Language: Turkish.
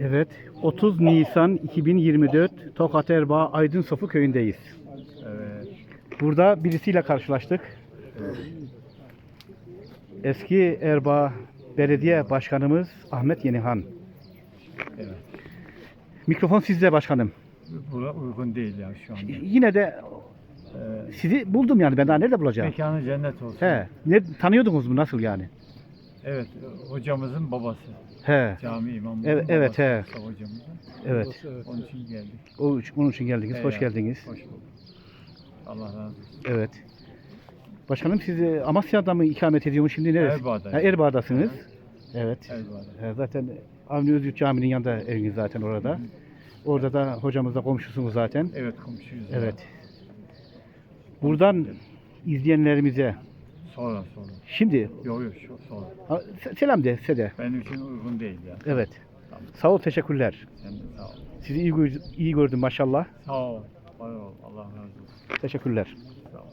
Evet, 30 Nisan 2024 Tokat Erbaa Aydın Sofu köyündeyiz. Evet. Burada birisiyle karşılaştık. Eski Erbaa Belediye Başkanımız Ahmet Yenihan. Evet. Mikrofon sizde başkanım. Bura uygun değil ya şu anda. Yine de Ee, sizi buldum yani ben daha nerede bulacağım? mekanı cennet olsun. He, ne tanıyordunuz mu nasıl yani? Evet, hocamızın babası. He, Cami imamı. Evet, evet, he. Hocamızın. evet. Onun için geldik. O, onun için geldiniz. Hoş Eyvallah, geldiniz. Hoş bulduk. Allah razı olsun. Evet. Başkanım siz e, Amasya'da mı ikamet ediyormuş şimdi neresi? Erbaa'dayım. Ha, Erbaa'dasınız. Evet. Eyvallah. E, Zaten Avni Özgürt Camii'nin yanında eviniz zaten orada. Orada da hocamızla komşusunuz zaten. Evet komşuyuz. Evet. Buradan izleyenlerimize Sonra sonra. şimdi Yok yok şu sonra. ha, se- selam de size de. Benim için uygun değil ya. Evet. Sağ ol, teşekkürler. Sen de sağ ol. Sizi iyi, gör- iyi gördüm maşallah. Sağ ol. Var ol. Allah razı olsun. Teşekkürler. Sağ ol.